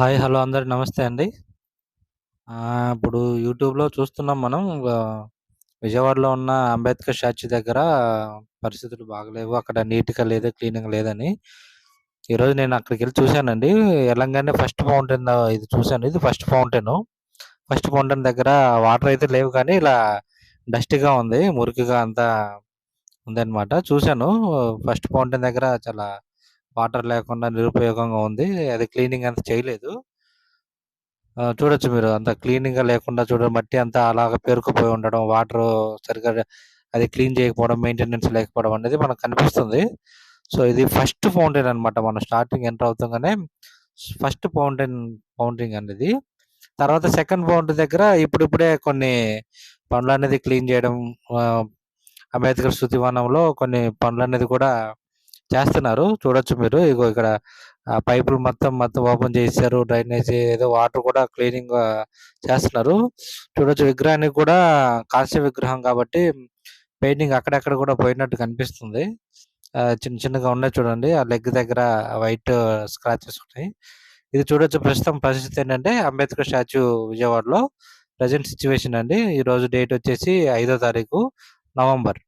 Hi. Hello అందరు నమస్తే అండి. ఇప్పుడు యూట్యూబ్‌లో చూస్తున్నాం మనం విజయవాడలో ఉన్న అంబేద్కర్ స్టాచ్యూ దగ్గర పరిస్థితులు బాగలేవు. అక్కడ నీట్‌గా లేదు, క్లీనింగ్ లేదని. ఈరోజు నేను అక్కడికెళ్ళి చూశానండి ఎలాగానే ఫస్ట్ ఫౌంటైన్ ఇది చూశాను ఇది ఫస్ట్ ఫౌంటైన్ ఫస్ట్ ఫౌంటైన్ దగ్గర వాటర్ అయితే లేవు కానీ ఇలా డస్ట్‌గా ఉంది. మురికిగా అంతా ఉందన్నమాట చూశాను ఫస్ట్ ఫౌంటైన్ దగ్గర చాలా వాటర్ లేకుండా నిరుపయోగంగా ఉంది. అది క్లీనింగ్ అంత చేయలేదు. చూడొచ్చు మీరు అంత క్లీనింగ్‌గా లేకుండా చూడడం మట్టి అంతా అలాగా పేరుకుపోయి ఉండడం, వాటర్ సరిగ్గా అది క్లీన్ చేయకపోవడం, మెయింటెనెన్స్ లేకపోవడం అనేది మనకు కనిపిస్తుంది. సో, ఇది ఫస్ట్ ఫౌంటైన్ అనమాట. మనం స్టార్టింగ్ ఎంటర్ అవుతంగానే ఫస్ట్ ఫౌంటైన్ ఫౌంటైన్ అనేది తర్వాత సెకండ్ ఫౌంటైన్ దగ్గర ఇప్పుడిప్పుడే కొన్ని పనులనేది క్లీన్ చేయడం అంబేద్కర్ శృతివనంలో కొన్ని పనులనేది కూడా చేస్తున్నారు. చూడొచ్చు మీరు. ఇగో ఇక్కడ పైపులు మొత్తం మొత్తం ఓపెన్ చేశారు డ్రైనేజ్ ఏదో వాటర్ కూడా క్లీనింగ్ చేస్తున్నారు. చూడొచ్చు విగ్రహానికి కూడా కాంస్య విగ్రహం కాబట్టి పెయింటింగ్ అక్కడక్కడ కూడా పోయినట్టు కనిపిస్తుంది. చిన్న చిన్నగా ఉన్నాయి చూడండి. ఆ లెగ్ దగ్గర వైట్ స్క్రాచెస్ ఉన్నాయి. ఇది చూడొచ్చు ప్రస్తుతం పరిస్థితి ఏంటంటే అంబేద్కర్ స్టాచ్యూ విజయవాడలో ప్రజెంట్ సిచ్యువేషన్ అండి. ఈరోజు డేట్ వచ్చేసి ఐదో తారీఖు నవంబర్.